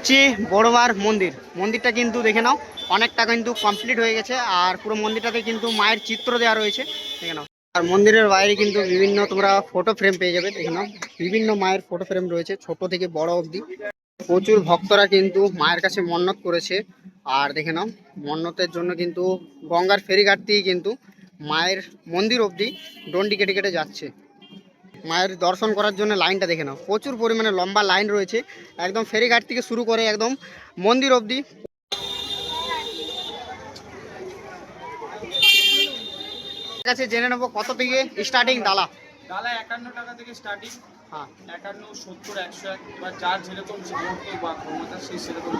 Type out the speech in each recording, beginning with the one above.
হচ্ছে বড়মার মন্দির। মন্দিরটা কিন্তু দেখে নাও, অনেকটা কিন্তু কমপ্লিট হয়ে গেছে আর পুরো মন্দিরটাতে কিন্তু মায়ের চিত্র দেওয়া রয়েছে, দেখে নাও। আর মন্দিরের বাইরে কিন্তু বিভিন্ন তোমরা ফটো ফ্রেম পেয়ে যাবে, দেখে নাও। বিভিন্ন মায়ের ফটো ফ্রেম রয়েছে, ছোট থেকে বড় অবধি। প্রচুর ভক্তরা কিন্তু মায়ের কাছে মন্নত করেছে। আর দেখে নাও, মন্নতের জন্য কিন্তু গঙ্গার ফেরিঘাট দিয়ে কিন্তু মায়ের মন্দির অবধি ডন্ডি কেটে কেটে যাচ্ছে। মায়ের দর্শন করার জন্য লাইনটা দেখে নাও। প্রচুর পরিমাণে লম্বা লাইন রয়েছে। একদম ফেরিঘাট থেকে শুরু করে একদম মন্দির অবধি। কাছে জেনে নেব কত থেকে স্টার্টিং ডালা ডালা একান্ন টাকা থেকে স্টার্টিং হ্যাঁ। একান্ন সত্তর একশো এক বা যার যেরকম বা ক্ষমতা সেই সেরকম।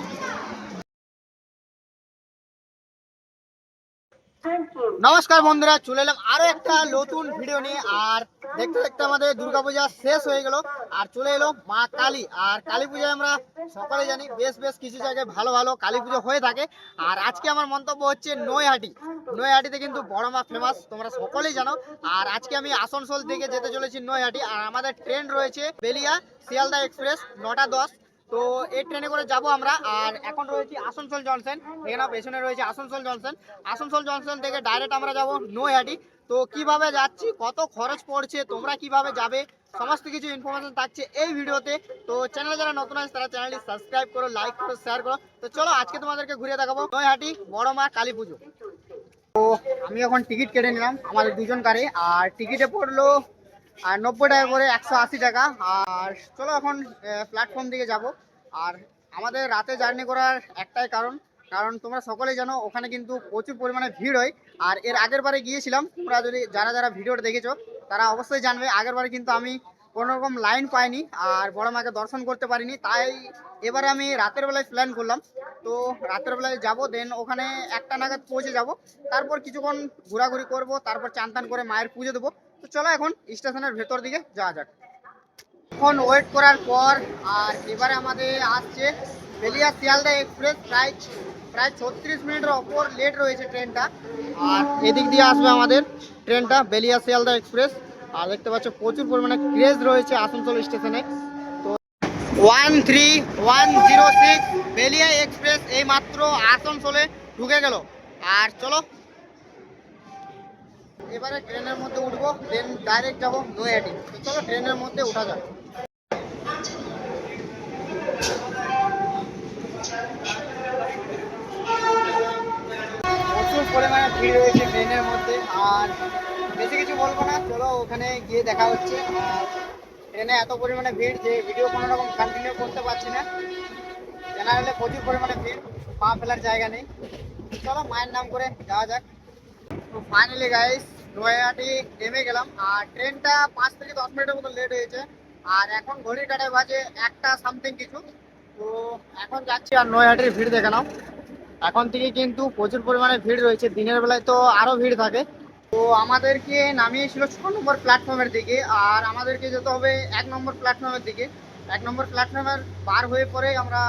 নমস্কার বন্ধুরা, চলে এলাম আরও একটা নতুন ভিডিও নিয়ে। আর দেখতে দেখতে আমাদের দুর্গাপূজা শেষ হয়ে গেল। আর চলে এলো মা কালী। আর কালী পূজায় আমরা সকলে জানি বেশ বেশ কিছু জায়গায় ভালো ভালো কালী পুজো হয়ে থাকে। আর আজকে আমার মন্তব্য হচ্ছে নৈহাটি। নৈহাটিতে কিন্তু বড় মা ফেমাস তোমরা সকলেই জানো। আর আজকে আমি আসানসোল থেকে যেতে চলেছি নৈহাটি। আর আমাদের ট্রেন রয়েছে বেলিয়া শিয়ালদা এক্সপ্রেস নটা দশ। তো এই ট্রেনে করে যাব আমরা। আর এখন রয়েছে আসানসোল জংশন। এখানে পেছনে রয়েছে আসানসোল জংশন। আসানসোল জংশন থেকে ডাইরেক্ট আমরা যাব নৈহাটি। তো কীভাবে যাচ্ছি, কত খরচ পড়ছে, তোমরা কীভাবে যাবে, সমস্ত কিছু ইনফরমেশন থাকছে এই ভিডিওতে। তো চ্যানেল যারা নতুন আছে, তারা চ্যানেলটি সাবস্ক্রাইব করো লাইক করো শেয়ার করো। তো চলো আজকে তোমাদেরকে ঘুরে দেখাবো নৈহাটি, বড় মা, কালী পুজো। তো আমি এখন টিকিট কেটে নিলাম আমাদের দুজন কারে আর টিকিটে পড়ল আর নব্বই টাকা করে একশো আশি টাকা। আর চলো এখন প্ল্যাটফর্ম দিকে যাব। আর আমাদের রাতে জার্নি করার একটাই কারণ কারণ তোমরা সকলেই জানো, ওখানে কিন্তু প্রচুর পরিমাণে ভিড় হয়। আর এর আগের বারে গিয়েছিলাম, তোমরা যদি, যারা যারা ভিডিওটা দেখেছ, তারা অবশ্যই জানবে, আগের বারে কিন্তু আমি কোনো রকম লাইন পাইনি, আর বড় মাকে দর্শন করতে পারিনি। তাই এবারে আমি রাতের বেলায় প্ল্যান করলাম। তো রাতের বেলায় যাব দেন ওখানে একটা নাগাদ পৌঁছে যাব। তারপর কিছুক্ষণ ঘোরাঘুরি করব, তারপর চান করে মায়ের পুজো দেবো। তো চলো এখন স্টেশনের ভেতর দিকে যাওয়া যাক। এখন ওয়েট করার পর, আর এবারে আমাদের আসছে বেলিয়া শিয়ালদা এক্সপ্রেস প্রায় প্রায় ছত্রিশ মিনিটের ওপর লেট রয়েছে ট্রেনটা। আর এদিক দিয়ে আসবে আমাদের ট্রেনটা বেলিয়া শিয়ালদা এক্সপ্রেস আর দেখতে পাচ্ছ প্রচুর পরিমাণে ক্রেজ রয়েছে আসানসোল স্টেশনে। তো one three one zero six Ballia express এই মাত্র আসানসোলে ঢুকে গেল। আর চলো এবারে ট্রেনের মধ্যে উঠবো ট্রেন ডাইরেক্ট যাব নৈহাটি। চলো ট্রেনের মধ্যে উঠা যাক। প্রচুর পরিমাণে ভিড় রয়েছে ট্রেনের মধ্যে, আর বেশি কিছু বলব না। চলো ওখানে গিয়ে দেখা হচ্ছে। আর ট্রেনে এত পরিমাণে ভিড় যে ভিডিও কন্টিনিউ করতে পারছি না। জেনারেলে প্রচুর পরিমাণে ভিড়, পা ফেলার জায়গা নেই। চলো মায়ের নাম করে যাওয়া যাক। তো ফাইনালি গাইস নয়াটি নেমে গেলাম। আর ট্রেনটা পাঁচ থেকে দশ মিনিটের মতো লেট হয়েছে। আর এখন ঘড়ির কাটায় বাজে একটা সামথিং কিছু। তো এখন যাচ্ছি আর নয়াটির ভিড় দেখে নাও। এখন থেকে কিন্তু প্রচুর পরিমাণে ভিড় রয়েছে। দিনের বেলায় তো আরও ভিড় থাকে। তো আমাদেরকে নামিয়েছিল ছ নম্বর প্ল্যাটফর্মের দিকে। আর আমাদেরকে যেতে হবে এক নম্বর প্ল্যাটফর্মের দিকে। এক নম্বর প্ল্যাটফর্মের পার হয়ে পরে আমরা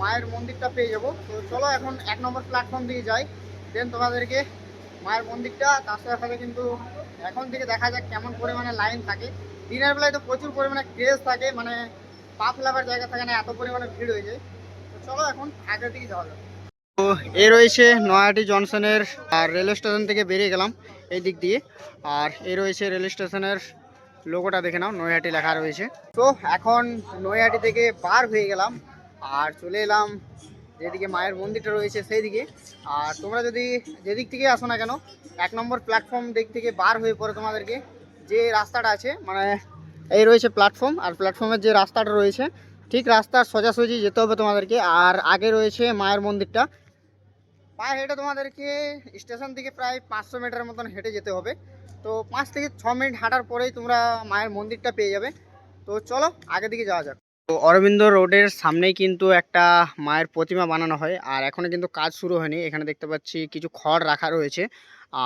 মায়ের মন্দিরটা পেয়ে যাব। তো চলো এখন এক নম্বর প্ল্যাটফর্ম দিয়ে যাই। দেন তোমাদেরকে মায়ের মন্দিরটা, তার সাথে সাথে কিন্তু এখন থেকে দেখা যাক কেমন পরিমাণে লাইন থাকে। দিনের বেলায় তো প্রচুর পরিমাণে ক্রেজ থাকে মানে পা ফেলাবার জায়গা থাকে না, এত পরিমাণে ভিড় হয়ে যায়। তো চলো এখন আগের দিকে যাওয়া যাক। তো এ রয়েছে নয়াটি জনসনের আর রেল স্টেশন থেকে বেরিয়ে গেলাম এই দিক দিয়ে। আর এ রয়েছে রেল স্টেশনের লোগোটা দেখে নাও নৈহাটি লেখা রয়েছে। তো এখন নৈহাটি থেকে বার হয়ে গেলাম, আর চলে এলাম যেদিকে মায়ের মন্দিরটা রয়েছে সেই দিকে আর তোমরা যদি যেদিক থেকে আসো না কেন, এক নম্বর প্ল্যাটফর্ম দিক থেকে বার হয়ে পরে তোমাদেরকে। যে রাস্তাটা আছে মানে এই রয়েছে প্ল্যাটফর্ম আর প্ল্যাটফর্মের যে রাস্তাটা রয়েছে, ঠিক রাস্তার সোজাসুজি যেতে হবে তোমাদেরকে। আর আগে রয়েছে মায়ের মন্দিরটা। পায়ে হেঁটে তোমাদেরকে স্টেশন থেকে প্রায় পাঁচশো মিটার মতন হেঁটে যেতে হবে। তো পাঁচ থেকে ছ মিনিট হাঁটার পরেই তোমরা মায়ের মন্দিরটা পেয়ে যাবে। তো চলো আগে দিকে যাওয়া যাক। তো অরবিন্দ রোডের সামনেই কিন্তু একটা মায়ের প্রতিমা বানানো হয়, আর এখনও কিন্তু কাজ শুরু হয়নি। এখানে দেখতে পাচ্ছি কিছু খড় রাখা রয়েছে,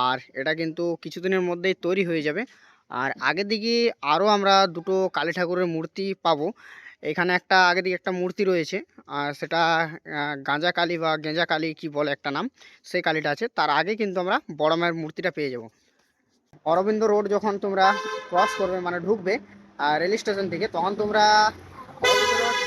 আর এটা কিন্তু কিছুদিনের মধ্যেই তৈরি হয়ে যাবে। আর আগের দিকে আরও আমরা দুটো কালী ঠাকুরের মূর্তি পাবো। এখানে একটা আগে দিকে একটা মূর্তি রয়েছে, আর সেটা গাঁজা কালী বা গেঁজা কালী কি বলে একটা নাম, সেই কালীটা আছে। তার আগে কিন্তু আমরা বড় মায়ের মূর্তিটা পেয়ে যাব। অরবিন্দ রোড যখন তোমরা ক্রস করবে মানে ঢুকবে রেল স্টেশন থেকে, তখন তোমরা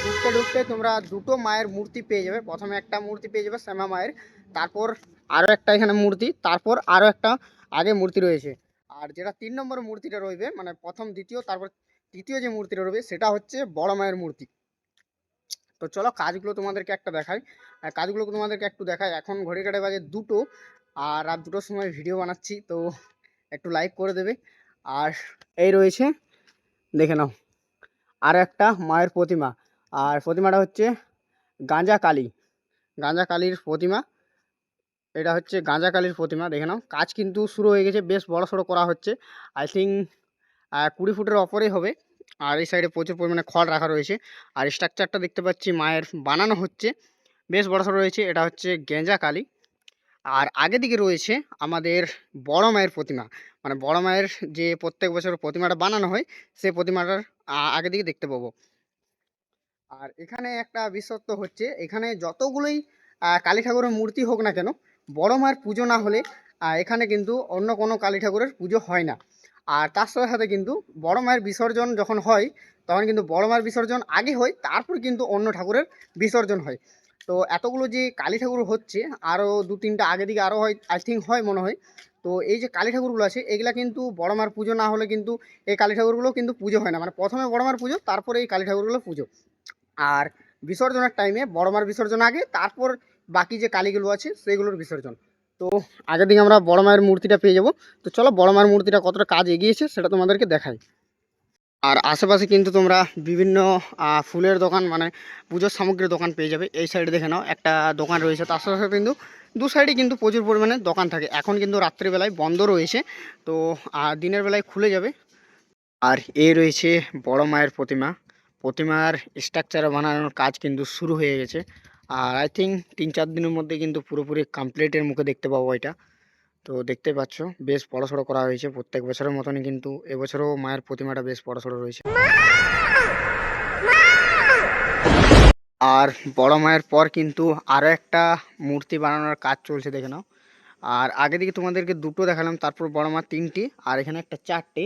ঢুকতে ঢুকতে তোমরা দুটো মায়ের মূর্তি পেয়ে যাবে। প্রথমে একটা মূর্তি পেয়ে যাবে শ্যামা মায়ের, তারপর আরও একটা এখানে মূর্তি, তারপর আরও একটা আগে মূর্তি রয়েছে। আর যেটা তিন নম্বর মূর্তিটা রইবে মানে প্রথম, দ্বিতীয়, তারপর তৃতীয় যে মূর্তিটা রইবে, সেটা হচ্ছে বড় মায়ের মূর্তি। তো চলো কাজগুলো তোমাদেরকে একটা দেখাই। কাজগুলো তোমাদেরকে একটু দেখাই। এখন ঘড়ি কাটে বাজে দুটো, আর রাত দুটোর সময় ভিডিও বানাচ্ছি, তো একটু লাইক করে দেবে। আর এই রয়েছে, দেখে নাও, আর একটা মায়ের প্রতিমা। আর প্রতিমাটা হচ্ছে গাঁজা কালী। গাঁজা কালীর প্রতিমা। এটা হচ্ছে গাঁজা কালীর প্রতিমা, দেখে নাও। কাজ কিন্তু শুরু হয়ে গেছে, বেশ বড় সড়ো করা হচ্ছে। আই থিঙ্ক কুড়ি ফুটের ওপরেই হবে। আর এই সাইডে প্রচুর পরিমাণে খড় রাখা রয়েছে। আর স্ট্রাকচারটা দেখতে পাচ্ছি, মায়ের বানানো হচ্ছে। বেশ বড় সড়ো রয়েছে, এটা হচ্ছে গেঁজা কালী। আর আগে দিকে রয়েছে আমাদের বড় মায়ের প্রতিমা। মানে বড় মায়ের যে প্রত্যেক বছর প্রতিমাটা বানানো হয় সেই প্রতিমাটার আগে দিকে দেখতে পাবো। আর এখানে একটা বিশেষত্ব হচ্ছে, এখানে যতগুলোই কালী ঠাকুরের মূর্তি হোক না কেন, বড় মায়ের পুজো না হলে এখানে কিন্তু অন্য কোনো কালী ঠাকুরের পুজো হয় না। আর তার সাথে সাথে কিন্তু বড় মায়ের বিসর্জন যখন হয়, তখন কিন্তু বড় মায়ের বিসর্জন আগে হয়, তারপর কিন্তু অন্য ঠাকুরের বিসর্জন হয়। তো এতগুলো যে কালী ঠাকুর হচ্ছে আরও দু তিনটা আগে দিকে আরও হয়, আই থিঙ্ক হয় মনে হয়। তো এই যে কালী ঠাকুরগুলো আছে, এগুলা কিন্তু বড় মার পুজো না হলে কিন্তু এই কালী ঠাকুরগুলো কিন্তু পুজো হয় না। মানে প্রথমে বড় মার পুজো, তারপরে এই কালী ঠাকুরগুলো পুজো। আর বিসর্জনের টাইমে বড় মার বিসর্জন আগে, তারপর বাকি যে কালীগুলো আছে, সেগুলোর বিসর্জন। তো আগের দিকে আমরা বড় মায়ের মূর্তিটা পেয়ে যাব। তো চলো বড় মায়ের মূর্তিটা কতটা কাজ এগিয়েছে সেটা তোমাদেরকে দেখাই। আর আশেপাশে কিন্তু তোমরা বিভিন্ন ফুলের দোকান মানে পুজোর সামগ্রীর দোকান পেয়ে যাবে। এই সাইডে দেখে নাও, একটা দোকান রয়েছে। তার সাথে সাথে কিন্তু দু সাইডে কিন্তু প্রচুর পরিমাণে দোকান থাকে। এখন কিন্তু রাত্রিবেলায় বন্ধ রয়েছে। তো দিনের বেলায় খুলে যাবে। আর এই রয়েছে বড় মায়ের প্রতিমা। প্রতিমার স্ট্রাকচার বানানোর কাজ কিন্তু শুরু হয়ে গেছে। আর আই থিঙ্ক তিন চার দিনের মধ্যে কিন্তু পুরোপুরি কমপ্লিটের মুখে দেখতে পাবো এটা। তো দেখতে পাচ্ছ, বেশ বড়সড় করা হয়েছে প্রত্যেক বছরের মতনই কিন্তু এবছরও মায়ের প্রতিমাটা বেশ বড়সড় রয়েছে। আর বড় মায়ের পর কিন্তু আরও একটা মূর্তি বানানোর কাজ চলছে, দেখে নাও। আর আগে দিকে তোমাদেরকে দুটো দেখালাম, তারপর বড় মা তিনটি, আর এখানে একটা চারটে।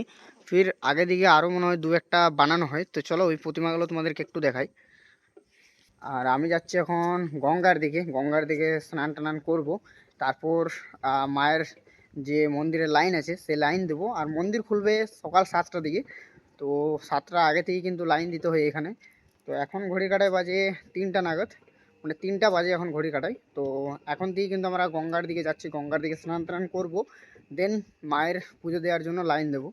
ফির আগে দিকে আরও মনে হয় দু একটা বানানো হয়। তো চলো ওই প্রতিমাগুলো তোমাদেরকে একটু দেখাই। আর আমি যাচ্ছি এখন গঙ্গার দিকে। গঙ্গার দিকে স্নান টানান করব। তারপর মায়ের যে মন্দিরের লাইন আছে, সেই লাইন দেবো। আর মন্দির খুলবে সকাল সাতটার দিকে। তো সাতটা আগে থেকে কিন্তু লাইন দিতে হয় এখানে। তো এখন ঘড়ি কাটায় বাজে তিনটা নাগাদ। মানে তিনটা বাজে এখন ঘড়ি কাটায়। তো এখন থেকে কিন্তু আমরা গঙ্গার দিকে যাচ্ছি। গঙ্গার দিকে স্নান টান করব। দেন মায়ের পুজো দেওয়ার জন্য লাইন দেবো।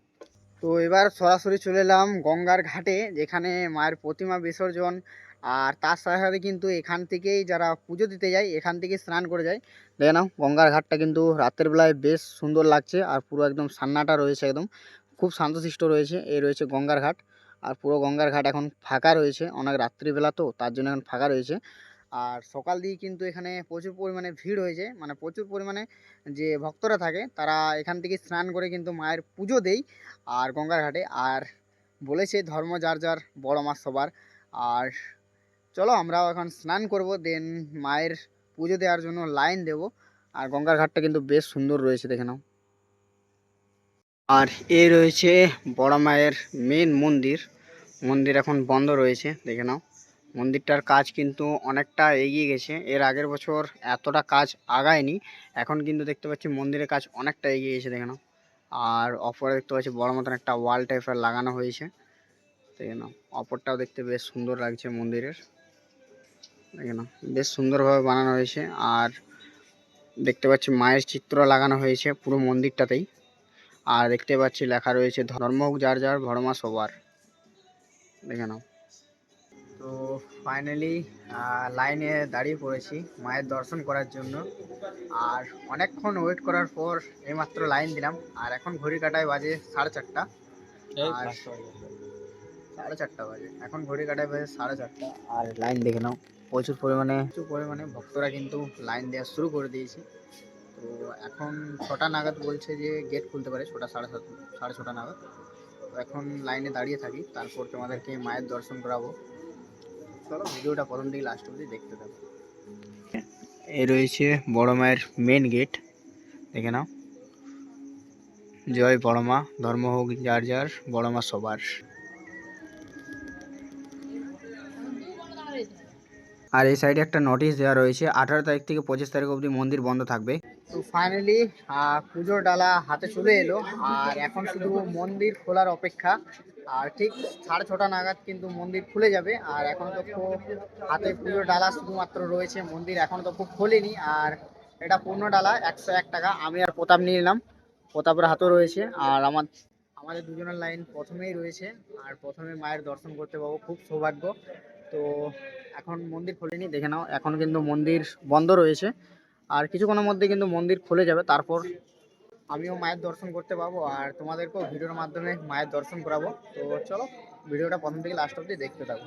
তো এবার সরাসরি চলে এলাম গঙ্গার ঘাটে, যেখানে মায়ের প্রতিমা বিসর্জন। আর তার সাথে সাথে কিন্তু এখান থেকেই যারা পুজো দিতে যায়, এখান থেকে স্নান করে যায়। দেখে নাও, গঙ্গার ঘাটটা কিন্তু রাতের বেলায় বেশ সুন্দর লাগছে আর পুরো একদম সান্নাটা রয়েছে একদম। খুব শান্তশিষ্ট রয়েছে এই রয়েছে গঙ্গার ঘাট। আর পুরো গঙ্গার ঘাট এখন ফাঁকা রয়েছে, অনেক রাত্রিবেলা তো, তার জন্য এখন ফাঁকা রয়েছে। আর সকাল দিয়ে কিন্তু এখানে প্রচুর পরিমাণে ভিড় হয়েছে। মানে প্রচুর পরিমাণে যে ভক্তরা থাকে, তারা এখান থেকে স্নান করে কিন্তু মায়ের পুজো দেয় আর গঙ্গার ঘাটে। আর বলেছে ধর্ম যার যার, বড় মাছ সবার। আর চলো আমরাও এখন স্নান করব দেন মায়ের পুজো দেওয়ার জন্য লাইন দেব। আর গঙ্গার ঘাটটা কিন্তু বেশ সুন্দর রয়েছে, দেখে নাও। আর এ রয়েছে বড় মায়ের মেন মন্দির। মন্দির এখন বন্ধ রয়েছে, দেখে নাও। মন্দিরটার কাজ কিন্তু অনেকটা এগিয়ে গেছে। এর আগের বছর এতটা কাজ আগায়নি, এখন কিন্তু দেখতে পাচ্ছি মন্দিরের কাজ অনেকটা এগিয়ে গেছে দেখে নাও। আর অপরে দেখতে পাচ্ছি বড় মতন একটা ওয়াল টাইপের লাগানো হয়েছে। দেখে নাও, অপরটাও দেখতে বেশ সুন্দর লাগছে মন্দিরের। দেখে নাও, বেশ সুন্দরভাবে বানানো হয়েছে। আর দেখতে পাচ্ছি মায়ের চিত্র লাগানো হয়েছে পুরো মন্দিরটাতেই। আর দেখতে পাচ্ছি লেখা রয়েছে ধর্ম হোক যার যার ভরমা সবার। দেখে নাও ফাইনালি লাইনে দাঁড়িয়ে পড়েছি মায়ের দর্শন করার জন্য। আর অনেকক্ষণ ওয়েট করার পর এইমাত্র লাইন দিলাম। আর এখন ঘড়ি কাটায় বাজে সাড়ে চারটা। আর- সাড়ে চারটা বাজে। এখন ঘড়ি কাটায় বাজে সাড়ে চারটা। আর লাইন দেখে নাও প্রচুর পরিমাণে। প্রচুর পরিমাণে ভক্তরা কিন্তু লাইন দেওয়া শুরু করে দিয়েছে। তো এখন ছটা নাগাদ বলছে যে গেট খুলতে পারে ছটা সাড়ে সাত সাড়ে ছটা নাগাদ। তো এখন লাইনে দাঁড়িয়ে থাকি তারপর তোমাদেরকে মায়ের দর্শন করাবো। চলো ভিডিওটা প্রথম থেকে লাস্ট অবধি দেখতে থাকো। এই রয়েছে বড় মায়ের মেন গেট দেখে নাও। জয় বড় মা ধর্ম হোক যার যার বড় মা সবার। আর এই সাইডে একটা নোটিশ দেওয়া রয়েছে আঠারো তারিখ থেকে পঁচিশ তারিখ অবধি মন্দির বন্ধ থাকবে। তো ফাইনালি পুজোর ডালা হাতে চলে এলো আর এখন শুধু মন্দির খোলার অপেক্ষা। আর ঠিক সাড়ে ছটা নাগাদ কিন্তু মন্দির খুলে যাবে। আর এখন তো হাতে পুজোর ডালা শুধুমাত্র রয়েছে। মন্দির এখন তো খুব খোলেনি। আর এটা পূর্ণ ডালা, একশো এক টাকা। আমি আর প্রতাপ নিয়ে নিলাম। প্রতাপের হাতেও রয়েছে। আর আমার, আমাদের দুজনের লাইন প্রথমেই রয়েছে। আর প্রথমে মায়ের দর্শন করতে পাবো। খুব সৌভাগ্য। তো এখন মন্দির খোলেনি, দেখে নাও। এখন কিন্তু মন্দির বন্ধ রয়েছে। আর কিছুক্ষণের মধ্যে কিন্তু মন্দির খুলে যাবে। তারপর আমিও মায়ের দর্শন করতে পাবো আর তোমাদেরকেও ভিডিওর মাধ্যমে মায়ের দর্শন করাবো। তো চলো, ভিডিওটা প্রথম থেকে লাস্ট অব্দি দেখতে থাকো।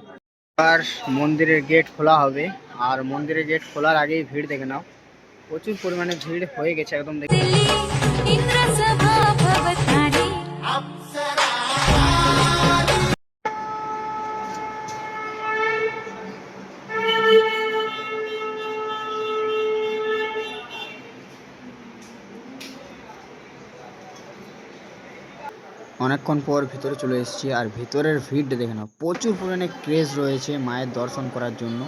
আর মন্দিরের গেট খোলা হবে আর মন্দিরের গেট খোলার আগেই ভিড় দেখে নাও। প্রচুর পরিমাণে ভিড় হয়ে গেছে একদম দেখে অনেকক্ষণ পর ভিতরে চলে এসেছি আর ভিতরের ভিড় দেখে নাও। প্রচুর পরিমাণে ক্রেজ রয়েছে মায়ের দর্শন করার জন্য।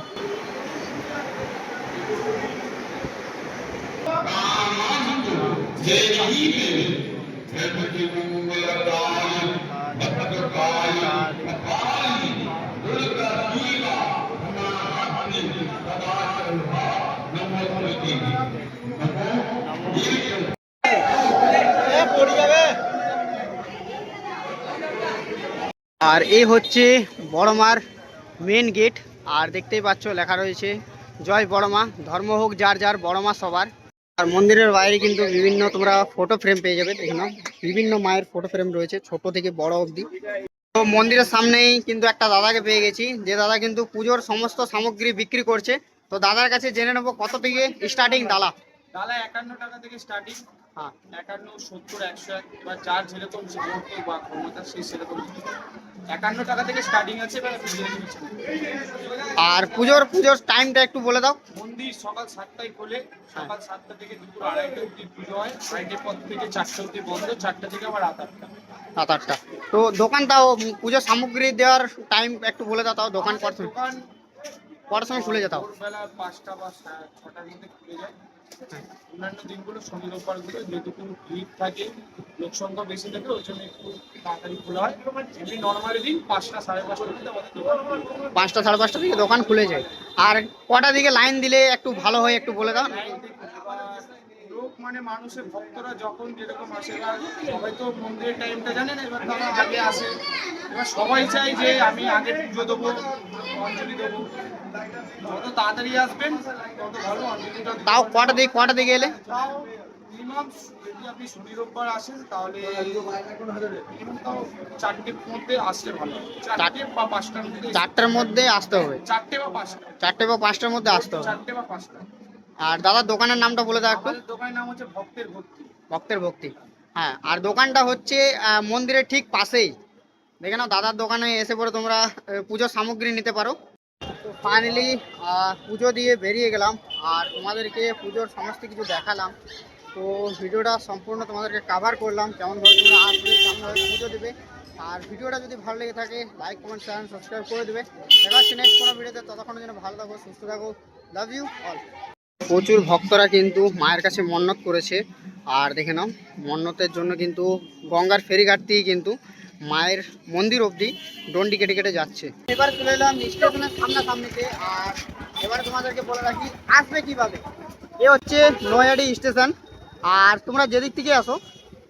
আর এই হচ্ছে বড়মার মেন গেট আর দেখতেই পাচ্ছ লেখা রয়েছে, জয় বড়মা, ধর্ম হোক যার যার, বড়মা সবার। আর মন্দিরের বাইরে কিন্তু বিভিন্ন, তোমরা ফটো ফ্রেম পেয়ে যাবে, দেখে নাও। বিভিন্ন মায়ের ফটো ফ্রেম রয়েছে, ছোট থেকে বড় অবধি। তো মন্দিরের সামনেই কিন্তু একটা দাদাকে পেয়ে গেছি, যে দাদা কিন্তু পুজোর সমস্ত সামগ্রী বিক্রি করছে। তো দাদার কাছে জেনে নেব কত থেকে স্টার্টিং ডালা ডালা একান্ন টাকা থেকে স্টার্টিং হ্যাঁ। একান্ন সত্তর একশো এক এবার যার যেরকম সামর্থ্য বা ক্ষমতা সেই সেরকম একান্ন টাকা থেকে স্টার্টিং আছে এবার আপনি জেনে নিচ্ছেন। আর পুজোর পুজোর টাইমটা একটু বলে দাও। মন্দির সকাল সাতটায় খোলে সকাল সাতটা থেকে দুপুর আড়াইটা অব্দি পুজো হয়। আড়াইটে পর থেকে চারটে অব্দি বন্ধ চারটে থেকে আবার রাত আটটা। সাত আটটা। তো দোকানটাও পুজোর সামগ্রী দেওয়ার টাইম একটু বলে দাও তাও দোকান কত দোকান কটার সময় খুলে যেতাও। ভোরবেলা পাঁচটা বা সা- ছটার মধ্যে খুলে যায়। অন্যান্য দিনগুলো শনি রোববারগুলো যেটুকু ভিড় থাকে লোক সংখ্যা বেশি থাকে ওই জন্য একটু তাড়াতাড়ি খোলা হয়। এমনি নর্মালি দিন পাঁচটা সাড়ে পাঁচটার মধ্যে আমাদের দোকান। পাঁচটা সাড়ে পাঁচটা থেকে দোকান খুলে যায়। আর কটা দিকে লাইন দিলে একটু ভালো হয় একটু বলে দাও লোক মানে মানুষের ভক্তরা যখন যেরকম আসে সবাই তো মন্দিরের টাইমটা জানে না এবার তারা আগে আসে। এবার সবাই চাই যে আমি আগে পুজো দেবো অঞ্জলি দেবো। যত তাড়াতাড়ি আসবেন তত ভালো তাও। কটা দিকে কটা দিকে এলে? মিনিমাম যদি আপনি শনি রোববার আসেন তাহলে minimum তাও চারটের মধ্যে আসলে ভালো চারটে বা পাঁচটার মধ্যে চারটার মধ্যে আসতে হবে? চারটে বা পাঁচটা। চারটে বা পাঁচটার মধ্যে আসতে হবে? চারটে বা পাঁচটা। আর দাদার দোকানের নামটা বলে দাও একটু। দোকানের নাম হচ্ছে ভক্তের ভক্তি। ভক্তের ভক্তি। হ্যাঁ আর দোকানটা হচ্ছে মন্দিরের ঠিক পাশেই। দেখে নাও দাদার দোকানে এসে পরে তোমরা পুজোর সামগ্রী নিতে পারো। ফাইনালি পুজো দিয়ে বেরিয়ে গেলাম। আর তোমাদেরকে পুজোর সমস্ত কিছু দেখালাম। তো ভিডিওটা সম্পূর্ণ তোমাদেরকে কাভার করলাম। কেমনভাবে তোমরা আসবে কেমনভাবে পুজো দেবে। আর ভিডিওটা যদি ভালো লেগে থাকে লাইক কমেন্ট শেয়ার সাবস্ক্রাইব করে দেবে। দেখা হচ্ছে নেক্সট কোনো ভিডিওতে ততক্ষণের জন্য ভালো থাকো, সুস্থ থাকো। লাভ ইউ অল প্রচুর ভক্তরা কিন্তু মায়ের কাছে মন্নত করেছে। আর দেখে নাও, মন্নতের জন্য কিন্তু গঙ্গার ফেরিঘাট দিয়ে কিন্তু মায়ের মন্দির অবধি ডন্ডি কেটে কেটে যাচ্ছে। এবার চলে এলাম স্টেশনের সামনাসামনিতে, আর এবার তোমাদেরকে বলে রাখি, আসবে কীভাবে? এ হচ্ছে নয়াডি স্টেশন, আর তোমরা যেদিক থেকে আসো,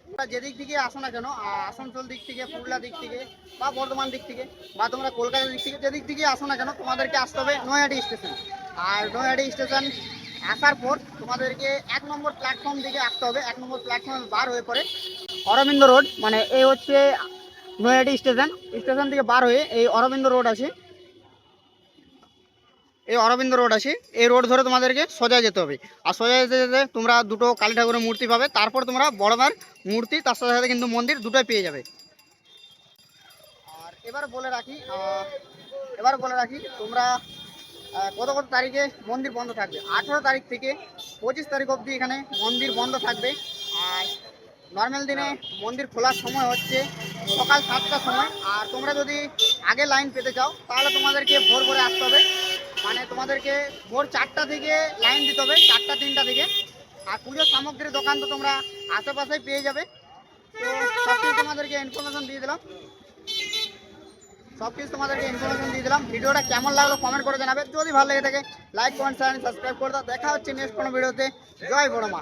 তোমরা যেদিক থেকে আসো না কেন আসানসোল দিক থেকে, পুরুলিয়া দিক থেকে, বা বর্ধমান দিক থেকে, বা তোমরা কলকাতা দিক থেকে, যেদিক থেকে আসো না কেন, তোমাদেরকে আসতে হবে নয়াডি স্টেশন। আর নয়াডি স্টেশন আসার পর তোমাদেরকে এক নম্বর প্ল্যাটফর্ম দিকে আসতে হবে, এক নম্বর প্ল্যাটফর্মে বার হয়ে পড়ে অরবিন্দ রোড মানে এই হচ্ছে নয়াডি স্টেশন। স্টেশন থেকে বার হয়ে এই অরবিন্দ রোড আছে। এই অরবিন্দ রোড আছে। এই রোড ধরে তোমাদেরকে সোজা যেতে হবে। আর সোজা যেতে যেতে তোমরা দুটো কালী ঠাকুরের মূর্তি পাবে। তারপর তোমরা বড়বার মূর্তি, তার সাথে সাথে কিন্তু মন্দির দুটোই পেয়ে যাবে। আর এবার বলে রাখি এবার বলে রাখি, তোমরা কত কত তারিখে মন্দির বন্ধ থাকবে? আঠেরো তারিখ থেকে পঁচিশ তারিখ অবধি এখানে মন্দির বন্ধ থাকবে। আর নর্মাল দিনে মন্দির খোলার সময় হচ্ছে সকাল সাতটার সময়। আর তোমরা যদি আগে লাইন পেতে চাও, তাহলে তোমাদেরকে ভোর ভোরে আসতে হবে। মানে তোমাদেরকে ভোর চারটা থেকে লাইন দিতে হবে, চারটা, তিনটা থেকে। আর পুজোর সামগ্রীর দোকান তো তোমরা আশেপাশেই পেয়ে যাবে। তো সব কিছু তোমাদেরকে ইনফরমেশন দিয়ে দিলাম। সব কিছু তোমাদেরকে ইনফরমেশন দিয়ে দিলাম। ভিডিওটা কেমন লাগল কমেন্ট করে জানাবে। যদি ভালো লেগে থাকে লাইক কমেন্ট শেয়ার সাবস্ক্রাইব করে দাও। দেখা হচ্ছে নেক্সট কোনো ভিডিওতে। জয় বড় মা।